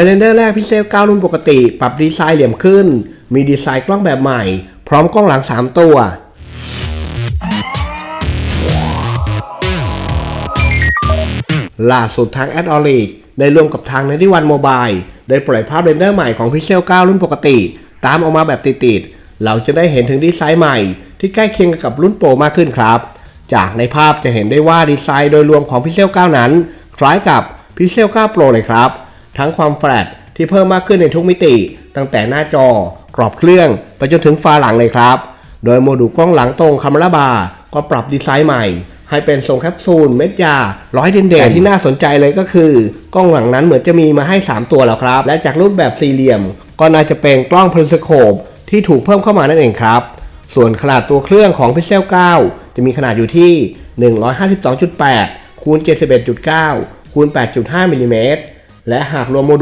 ยเรนเดอร์แรกพิเซล9รุ่นปกติ ปรับดีไซน์เหลี่ยมขึ้น มีดีไซน์กล้องแบบใหม่ พร้อมกล้องหลัง 3 ตัว ล่าสุดทาง a d o l i c ได้ร่วมกับทาง n 91 Mobile ได้ปล่อยภาพเรนเดอร์ใหม่ของ Pixel 9รุ่นปกติ ตามออกมาแบบติดๆเราจะได้เห็นถึงดีไซน์ใหม่ ที่ใกล้เคียงกับรุ่นโปรมากขึ้นครับ จากในภาพจะเห็นได้ว่าดีไซน์โดยรวมของ Pixel 9นั้น คล้ายกับ Pixel 9 Pro เลยครับ ทั้งความแฟลตที่เพิ่มมากขึ้นในทุกมิติ ตั้งแต่หน้าจอกรอบเครื่องไปจนถึงฝาหลังเลยครับ โดยโมดูลกล้องหลังตรงคามาราบาร์ก็ปรับดีไซน์ใหม่ ให้เป็นทรงแคปซูลเม็ดยาร้อยเด่นๆแต่ที่น่าสนใจเลยก็คือกล้องหลังนั้นเหมือนจะมีมาให้ 3 ตัวแล้วครับ และจากรูปแบบสี่เหลี่ยม ก็น่าจะเป็นกล้องพริสโคปที่ถูกเพิ่มเข้ามานั่นเองครับ ส่วนขนาดตัวเครื่องของ Pixel 9 จะมีขนาดอยู่ที่ 152.8คูณ71.9คูณ8.5มิลลิเมตร และหากรวมโมดูล